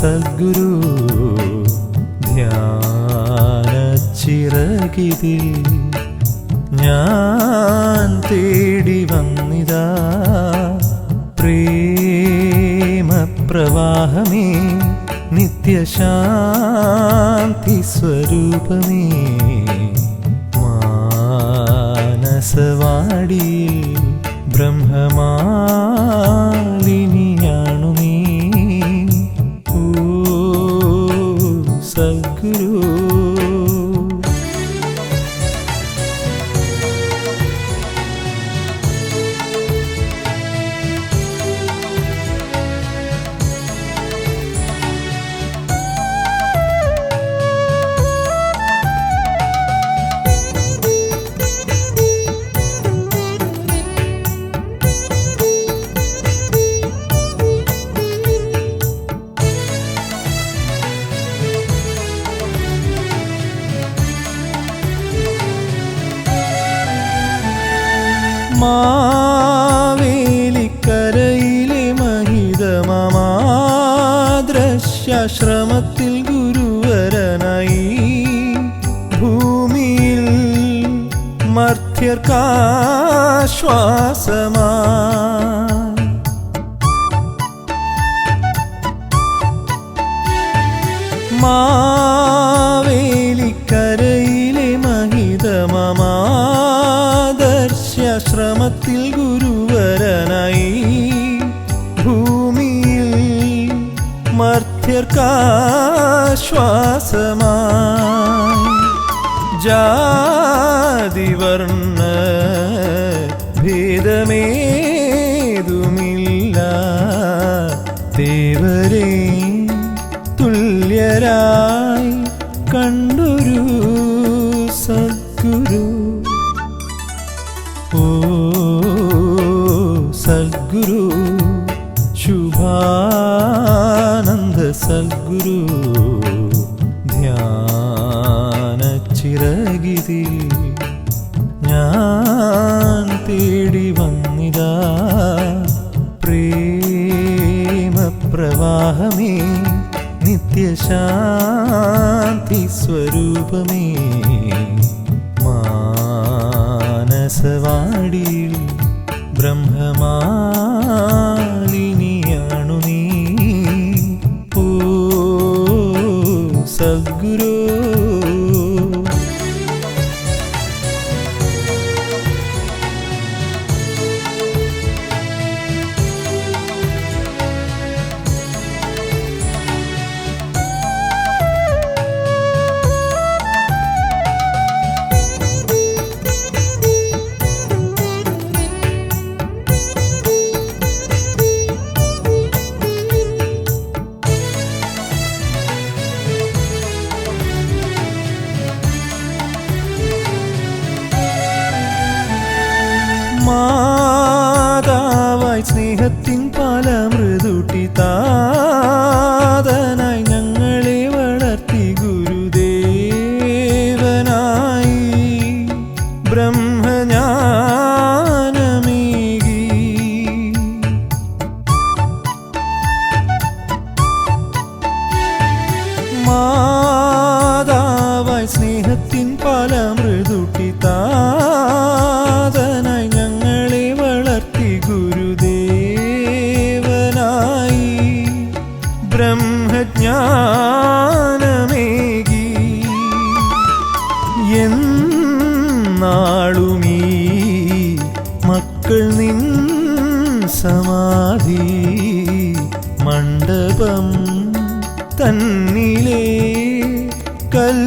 സദ്ഗുരു ധ്യാനച്ചിറകിതിൽ ഞാൻ തേടി വന്നിതാ പ്രേമപ്രവാഹമേ നിത്യശാന്തി സ്വരൂപമേ. മാനസവാടിയിൽ മാവേലിക്കരയിലെ മഹിതമാദ്രശ്യാശ്രമത്തിൽ ഗുരുവരനായി. ഭൂമിയിൽ മർത്യർക്കാശ്വാസമായി മഹിതമാദർശ്യാശ്രമത്തിൽ ഗുരുവരനായി ഭൂമിയിൽ മർത്യർക്കാശ്വാസമായി ജാതിവർണ ഭേദമേതുമില്ല ശുഭാനന്ദ ധ്യാന ധ്യാനച്ചിറകിതി ഞാൻ തേടി വന്നിതാ പ്രേമപ്രവാഹമേ നിത്യശാന്തി സ്വരൂപമേ. മാനസവാടിയിൽ ബ്രഹ്മമാലിനിയാണു സ്നേഹത്തിൻ പല മൃദുട്ടി താതനായി ഞങ്ങളെ വളർത്തി ഗുരുദേവനായി. ബ്രഹ്മജ്ഞാനമേകി മണ്ഡപം തന്നിലെ കൽ